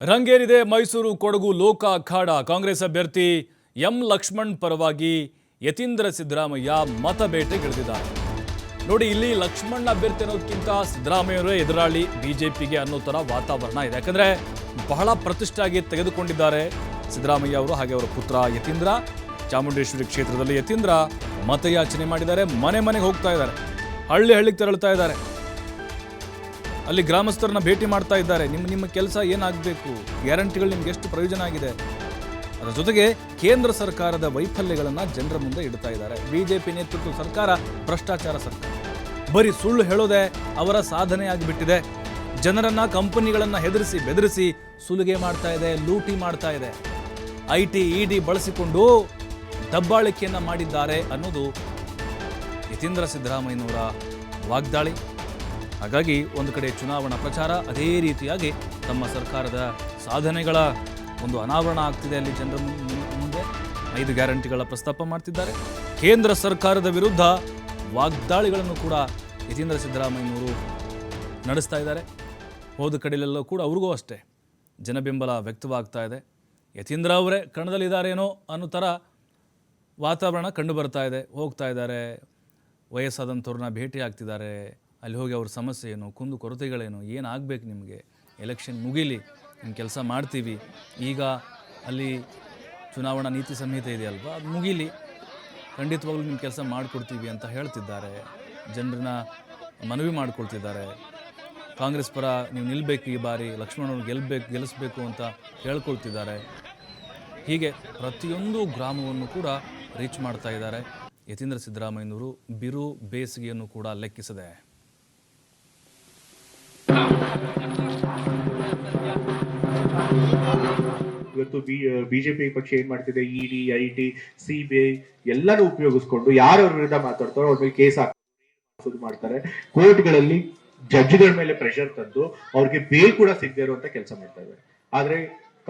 ರಂಗೇರಿದೆ ಮೈಸೂರು ಕೊಡಗು ಲೋಕ ಅಖಾಡ ಕಾಂಗ್ರೆಸ್ ಅಭ್ಯರ್ಥಿ ಎಂ ಲಕ್ಷ್ಮಣ್ ಪರವಾಗಿ ಯತೀಂದ್ರ ಸಿದ್ದರಾಮಯ್ಯ ಮತಬೇಟೆಗಿಳಿದಿದ್ದಾರೆ ನೋಡಿ, ಇಲ್ಲಿ ಲಕ್ಷ್ಮಣ್ ಅಭ್ಯರ್ಥಿ ಅನ್ನೋದಕ್ಕಿಂತ ಸಿದ್ದರಾಮಯ್ಯವರೇ ಎದುರಾಳಿ ಬಿಜೆಪಿಗೆ ಅನ್ನೋ ಥರ ವಾತಾವರಣ ಇದೆ. ಯಾಕಂದರೆ ಬಹಳ ಪ್ರತಿಷ್ಠಾಗಿ ತೆಗೆದುಕೊಂಡಿದ್ದಾರೆ ಸಿದ್ದರಾಮಯ್ಯ ಅವರು, ಹಾಗೆ ಅವರ ಪುತ್ರ ಯತೀಂದ್ರ. ಚಾಮುಂಡೇಶ್ವರಿ ಕ್ಷೇತ್ರದಲ್ಲಿ ಯತೀಂದ್ರ ಮತಯಾಚನೆ ಮಾಡಿದ್ದಾರೆ, ಮನೆ ಮನೆಗೆ ಹೋಗ್ತಾ ಇದ್ದಾರೆ. ಹಳ್ಳಿ ಹಳ್ಳಿಗೆ ತೆರಳುತ್ತಾ ಇದ್ದಾರೆ. ಅಲ್ಲಿ ಗ್ರಾಮಸ್ಥರನ್ನ ಭೇಟಿ ಮಾಡ್ತಾ ಇದ್ದಾರೆ. ನಿಮ್ಮ ನಿಮ್ಮ ಕೆಲಸ ಏನಾಗಬೇಕು? ಗ್ಯಾರಂಟಿಗಳು ನಿಮ್ಗೆ ಎಷ್ಟು ಪ್ರಯೋಜನ ಆಗಿದೆ? ಅದರ ಜೊತೆಗೆ ಕೇಂದ್ರ ಸರ್ಕಾರದ ವೈಫಲ್ಯಗಳನ್ನು ಜನರ ಮುಂದೆ ಇಡ್ತಾ ಇದ್ದಾರೆ. ಬಿಜೆಪಿ ನೇತೃತ್ವ ಸರ್ಕಾರ, ಭ್ರಷ್ಟಾಚಾರ ಸರ್ಕಾರ. ಬರೀ ಸುಳ್ಳು ಹೇಳೋದೆ ಅವರ ಸಾಧನೆ ಆಗಿಬಿಟ್ಟಿದೆ. ಜನರನ್ನ, ಕಂಪನಿಗಳನ್ನ ಹೆದರಿಸಿ, ಬೆದರಿಸಿ ಸುಲಿಗೆ ಮಾಡ್ತಾ ಇದೆ, ಲೂಟಿ ಮಾಡ್ತಾ ಇದೆ. ಐ ಟಿ, ಇ ಡಿ ಬಳಸಿಕೊಂಡು ದಬ್ಬಾಳಿಕೆಯನ್ನ ಮಾಡಿದ್ದಾರೆ ಅನ್ನೋದು ಯತೀಂದ್ರ ಸಿದ್ದರಾಮಯ್ಯನವರ ವಾಗ್ದಾಳಿ. ಹಾಗಾಗಿ ಒಂದು ಕಡೆ ಚುನಾವಣಾ ಪ್ರಚಾರ ಅದೇ ರೀತಿಯಾಗಿ ತಮ್ಮ ಸರ್ಕಾರದ ಸಾಧನೆಗಳ ಒಂದು ಅನಾವರಣ ಆಗ್ತಿದೆ ಅಲ್ಲಿ ಜನರ ಮುಂದೆ. ಐದು ಗ್ಯಾರಂಟಿಗಳ ಪ್ರಸ್ತಾಪ ಮಾಡ್ತಿದ್ದಾರೆ. ಕೇಂದ್ರ ಸರ್ಕಾರದ ವಿರುದ್ಧ ವಾಗ್ದಾಳಿಗಳನ್ನು ಕೂಡ ಯತೀಂದ್ರ ಸಿದ್ದರಾಮಯ್ಯನವರು ನಡೆಸ್ತಾ ಇದ್ದಾರೆ. ಹೋದ ಕಡೆಯಲ್ಲೆಲ್ಲೂ ಕೂಡ ಅವ್ರಿಗೂ ಅಷ್ಟೇ ಜನಬೆಂಬಲ ವ್ಯಕ್ತವಾಗ್ತಾ ಇದೆ. ಯತೀಂದ್ರ ಅವರೇ ಕಣದಲ್ಲಿದ್ದಾರೇನೋ ಅನ್ನೋ ಥರ ವಾತಾವರಣ ಕಂಡು ಬರ್ತಾ ಇದೆ. ಹೋಗ್ತಾ ಇದ್ದಾರೆ. ವಯಸ್ಸಾದಂಥವ್ರನ್ನ ಭೇಟಿ ಆಗ್ತಿದ್ದಾರೆ ಅಲ್ಲಿ ಹೋಗಿ ಅವ್ರ ಸಮಸ್ಯೆ ಏನು, ಕುಂದು ಕೊರತೆಗಳೇನು ಏನಾಗಬೇಕು ನಿಮಗೆ? ಎಲೆಕ್ಷನ್ ಮುಗಿಲಿ ನಿಮ್ಮ ಕೆಲಸ ಮಾಡ್ತೀವಿ. ಈಗ ಅಲ್ಲಿ ಚುನಾವಣಾ ನೀತಿ ಸಂಹಿತೆ ಇದೆಯಲ್ವ ಅದು ಮುಗಿಲಿ. ಖಂಡಿತವಾಗ್ಲೂ ನಿಮ್ಮ ಕೆಲಸ ಮಾಡಿಕೊಡ್ತೀವಿ ಅಂತ ಹೇಳ್ತಿದ್ದಾರೆ. ಜನರನ್ನ ಮನವಿ ಮಾಡಿಕೊಳ್ತಿದ್ದಾರೆ. ಕಾಂಗ್ರೆಸ್ ಪರ ನೀವು ನಿಲ್ಲಬೇಕು ಈ ಬಾರಿ ಲಕ್ಷ್ಮಣವ್ರು ಗೆಲ್ಲಬೇಕು ಗೆಲ್ಲಿಸ್ಬೇಕು ಅಂತ ಹೇಳ್ಕೊಳ್ತಿದ್ದಾರೆ. ಹೀಗೆ ಪ್ರತಿಯೊಂದು ಗ್ರಾಮವನ್ನು ಕೂಡ ರೀಚ್ ಮಾಡ್ತಾ ಇದ್ದಾರೆ. ಯತೀಂದ್ರ ಸಿದ್ದರಾಮಯ್ಯನವರು ಬಿರು ಬೇಸಿಗೆಯನ್ನು ಕೂಡ ಲೆಕ್ಕಿಸದೆ. ಇವತ್ತು ಬಿ ಬಿಜೆಪಿ ಪಕ್ಷ ಏನ್ ಮಾಡ್ತಿದೆ? ಇಡಿ ಐ ಟಿ ಸಿಬಿಐ ಎಲ್ಲಾನು ಉಪಯೋಗಿಸ್ಕೊಂಡು ಯಾರವ್ರ ವಿರುದ್ಧ ಮಾತಾಡ್ತಾರೋ ಅವ್ರ ಮೇಲೆ ಕೇಸ್ ಹಾಕೋದು ಮಾಡ್ತಾರೆ. ಕೋರ್ಟ್ಗಳಲ್ಲಿ ಜಡ್ಜ್ಗಳ ಮೇಲೆ ಪ್ರೆಷರ್ ತಂದು ಅವ್ರಿಗೆ ಬೇಲ್ ಕೂಡ ಸಿಗದೆ ಇರುವಂತ ಕೆಲಸ ಮಾಡ್ತಾ ಇದ್ದಾರೆ. ಆದ್ರೆ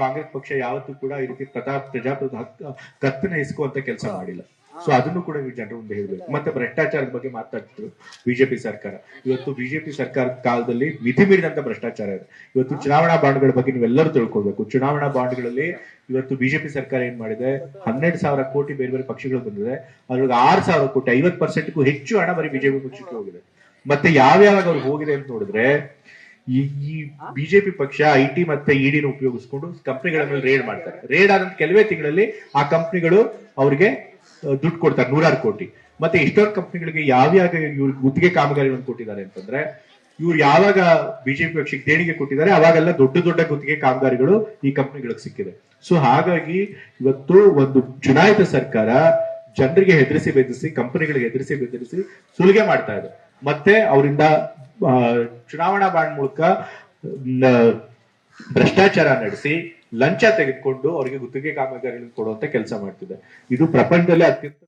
ಕಾಂಗ್ರೆಸ್ ಪಕ್ಷ ಯಾವತ್ತೂ ಕೂಡ ಈ ರೀತಿ ಪ್ರಜಾ ಪ್ರಜಾಪ್ರಭುತ್ವ ಹಕ್ಕ ಇಸ್ಕೋ ಅಂತ ಕೆಲಸ ಮಾಡಿಲ್ಲ. ಸೊ ಅದನ್ನು ಕೂಡ ಈ ಜನರ ಮುಂದೆ ಹೇಳಬೇಕು ಮತ್ತೆ ಭ್ರಷ್ಟಾಚಾರದ ಬಗ್ಗೆ ಮಾತಾಡ್ತಿದ್ರು ಬಿಜೆಪಿ ಸರ್ಕಾರ. ಇವತ್ತು ಬಿಜೆಪಿ ಸರ್ಕಾರದ ಕಾಲದಲ್ಲಿ ಮಿತಿ ಮೀರಿದಂತ ಭ್ರಷ್ಟಾಚಾರ ಇದೆ. ಇವತ್ತು ಚುನಾವಣಾ ಬಾಂಡ್ಗಳ ಬಗ್ಗೆ ನೀವೆಲ್ಲರೂ ತಿಳ್ಕೊಳ್ಬೇಕು. ಚುನಾವಣಾ ಬಾಂಡ್ಗಳಲ್ಲಿ ಇವತ್ತು ಬಿಜೆಪಿ ಸರ್ಕಾರ ಏನ್ ಮಾಡಿದೆ? ಹನ್ನೆರಡು ಸಾವಿರ ಕೋಟಿ ಬೇರೆ ಬೇರೆ ಪಕ್ಷಗಳು ಬಂದಿದೆ. ಅದ್ರೊಳಗೆ ಆರು ಸಾವಿರ ಕೋಟಿ ಐವತ್ ಪರ್ಸೆಂಟ್ಗೂ ಹೆಚ್ಚು ಹಣ ಬರೀ ಬಿಜೆಪಿ ಪಕ್ಷಕ್ಕೆ ಹೋಗಿದೆ. ಮತ್ತೆ ಯಾವ್ಯಾವಾಗ ಅವ್ರು ಹೋಗಿದೆ ಅಂತ ನೋಡಿದ್ರೆ ಈ ಬಿಜೆಪಿ ಪಕ್ಷ ಐ ಟಿ ಮತ್ತೆ ಇಡಿನ ಉಪಯೋಗಿಸ್ಕೊಂಡು ಕಂಪನಿಗಳ ಮೇಲೆ ರೇಡ್ ಮಾಡ್ತಾರೆ. ರೇಡ್ ಆದಂತ ಕೆಲವೇ ತಿಂಗಳಲ್ಲಿ ಆ ಕಂಪನಿಗಳು ಅವ್ರಿಗೆ ದುಡ್ಡು ಕೊಡ್ತಾರೆ, ನೂರಾರು ಕೋಟಿ. ಮತ್ತೆ ಎಷ್ಟೊಂದು ಕಂಪ್ನಿಗಳಿಗೆ ಯಾವ್ಯಾವ ಇವ್ರು ಗುತ್ತಿಗೆ ಕಾಮಗಾರಿಗಳನ್ನು ಕೊಟ್ಟಿದ್ದಾರೆ ಅಂತಂದ್ರೆ, ಇವ್ರು ಯಾವಾಗ ಬಿಜೆಪಿ ಪಕ್ಷಕ್ಕೆ ದೇಣಿಗೆ ಕೊಟ್ಟಿದ್ದಾರೆ, ಅವಾಗೆಲ್ಲ ದೊಡ್ಡ ದೊಡ್ಡ ಗುತ್ತಿಗೆ ಕಾಮಗಾರಿಗಳು ಈ ಕಂಪ್ನಿಗಳಿಗೆ ಸಿಕ್ಕಿದೆ ಸೊ ಹಾಗಾಗಿ ಇವತ್ತು ಒಂದು ಚುನಾಯಿತ ಸರ್ಕಾರ ಜನರಿಗೆ ಹೆದರಿಸಿ ಬೆದರಿಸಿ, ಕಂಪನಿಗಳಿಗೆ ಹೆದರಿಸಿ ಬೆದರಿಸಿ ಸುಲಿಗೆ ಮಾಡ್ತಾ ಇದೆ. ಮತ್ತೆ ಅವರಿಂದ ಚುನಾವಣಾ ಬಾಂಡ್ ಮೂಲಕ ಭ್ರಷ್ಟಾಚಾರ ನಡೆಸಿ ಲಂಚ ತೆಗೆದುಕೊಂಡು ಅವರಿಗೆ ಗುತ್ತಿಗೆ ಕಾಮಗಾರಿಗಳನ್ನು ಕೊಡುವಂತ ಕೆಲಸ ಮಾಡ್ತಿದೆ ಇದು ಪ್ರಪಂಚದಲ್ಲಿ ಅತ್ಯಂತ